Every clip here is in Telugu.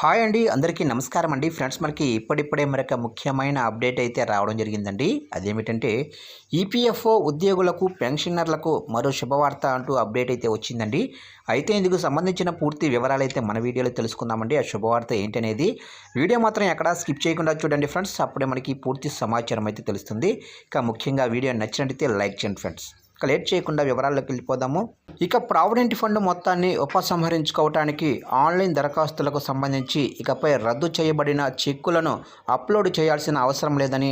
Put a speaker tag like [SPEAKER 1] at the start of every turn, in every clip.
[SPEAKER 1] హాయ్ అండి అందరికీ నమస్కారం అండి. ఫ్రెండ్స్ మనకి ఇప్పుడిప్పుడే మరొక ముఖ్యమైన అప్డేట్ అయితే రావడం జరిగిందండి. అదేమిటంటే ఈపీఎఫ్ఓ ఉద్యోగులకు పెన్షనర్లకు మరో శుభవార్త అంటూ అప్డేట్ అయితే వచ్చిందండి. అయితే ఇందుకు సంబంధించిన పూర్తి వివరాలు అయితే మన వీడియోలో తెలుసుకుందామండి. ఆ శుభవార్త ఏంటనేది వీడియో మాత్రం ఎక్కడా స్కిప్ చేయకుండా చూడండి ఫ్రెండ్స్. అప్పుడే మనకి పూర్తి సమాచారం అయితే తెలుస్తుంది. ఇక ముఖ్యంగా వీడియో నచ్చినట్టయితే లైక్ చేయండి ఫ్రెండ్స్. ఇక లేట్ చేయకుండా వివరాల్లోకి వెళ్ళిపోదాము. ఇక ప్రావిడెంట్ ఫండ్ మొత్తాన్ని ఉపసంహరించుకోవటానికి ఆన్లైన్ దరఖాస్తులకు సంబంధించి ఇకపై రద్దు చేయబడిన చెక్కులను అప్లోడ్ చేయాల్సిన అవసరం లేదని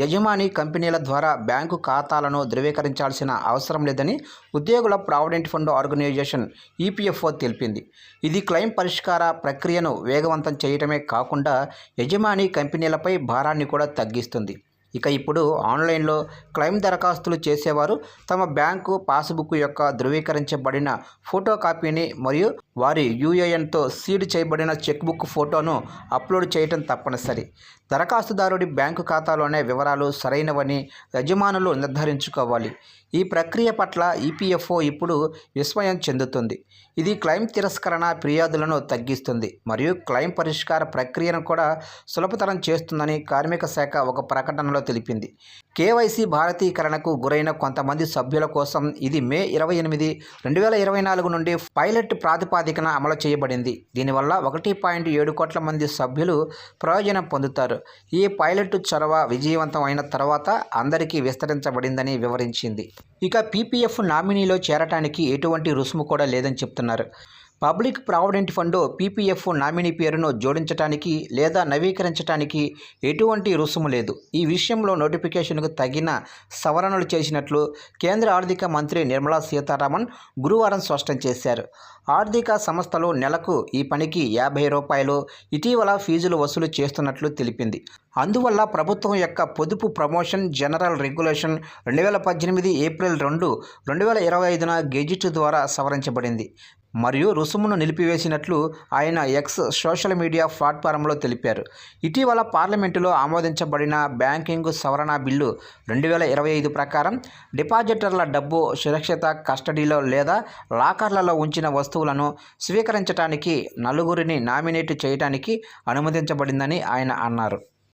[SPEAKER 1] యజమాని కంపెనీల ద్వారా బ్యాంకు ఖాతాలను ధృవీకరించాల్సిన అవసరం లేదని ఉద్యోగుల ప్రావిడెంట్ ఫండ్ ఆర్గనైజేషన్ ఈపీఎఫ్ఓ తెలిపింది. ఇది క్లెయిమ్ పరిష్కార ప్రక్రియను వేగవంతం చేయటమే కాకుండా యజమాని కంపెనీలపై భారాన్ని కూడా తగ్గిస్తుంది. ఇక ఇప్పుడు ఆన్లైన్లో క్లెయిమ్ దరఖాస్తులు చేసేవారు తమ బ్యాంకు పాస్బుక్ యొక్క ధృవీకరించబడిన ఫోటో కాపీని మరియు వారి యూఏఎన్తో సీడ్ చేయబడిన చెక్బుక్ ఫోటోను అప్లోడ్ చేయటం తప్పనిసరి. దరఖాస్తుదారుడి బ్యాంకు ఖాతాలోనే వివరాలు సరైనవని యజమానులు నిర్ధారించుకోవాలి. ఈ ప్రక్రియ పట్ల ఈపీఎఫ్ఓ ఇప్పుడు విస్మయం చెందుతుంది. ఇది క్లెయిమ్ తిరస్కరణ ఫిర్యాదులను తగ్గిస్తుంది మరియు క్లెయిమ్ పరిష్కార ప్రక్రియను కూడా సులభతరం చేస్తుందని కార్మిక శాఖ ఒక ప్రకటనలో తెలిపింది. కేవైసీ భారతీకరణకు గురైన కొంతమంది సభ్యుల కోసం ఇది మే ఇరవై ఎనిమిది రెండు వేల ఇరవై నాలుగు నుండి పైలట్ ప్రాతిపాదికన అమలు చేయబడింది. దీనివల్ల ఒకటి పాయింట్ ఏడు కోట్ల మంది సభ్యులు ప్రయోజనం పొందుతారు. ఈ పైలట్ చొరవ విజయవంతం అయిన తర్వాత అందరికీ విస్తరించబడిందని వివరించింది. ఇక పీపీఎఫ్ నామినీలో చేరటానికి ఎటువంటి రుసుము కూడా లేదని చెప్తున్నారు. Public provident fund PPF nominee పేరును జోడించడానికి లేదా నవీకరించడానికి ఎటువంటి రుసుము లేదు. ఈ విషయంలో నోటిఫికేషన్కు తగిన సవరణలు చేసినట్లు కేంద్ర ఆర్థిక మంత్రి నిర్మలా సీతారామన్ గురువారం స్పష్టం చేశారు. ఆర్థిక సంస్థలు నెలకు ఈ పనికి యాభై రూపాయలు ఇటీవల ఫీజులు వసూలు చేస్తున్నట్లు తెలిపింది. అందువల్ల ప్రభుత్వం యొక్క పొదుపు ప్రమోషన్ జనరల్ రెగ్యులేషన్ రెండు వేల పద్దెనిమిది ఏప్రిల్ రెండు రెండు వేల ఇరవై ఐదున గెజిట్ ద్వారా సవరించబడింది. మరియు రుసుమును నిలిపివేసినట్లు ఆయన ఎక్స్ సోషల్ మీడియా ప్లాట్ఫారంలో తెలిపారు. ఇటీవల పార్లమెంటులో ఆమోదించబడిన బ్యాంకింగ్ సవరణ బిల్లు రెండు వేల ఇరవై ఐదు ప్రకారం డిపాజిటర్ల డబ్బు సురక్షిత కస్టడీలో లేదా లాకర్లలో ఉంచిన వస్తువులను స్వీకరించడానికి నలుగురిని నామినేట్ చేయడానికి అనుమతించబడిందని ఆయన అన్నారు.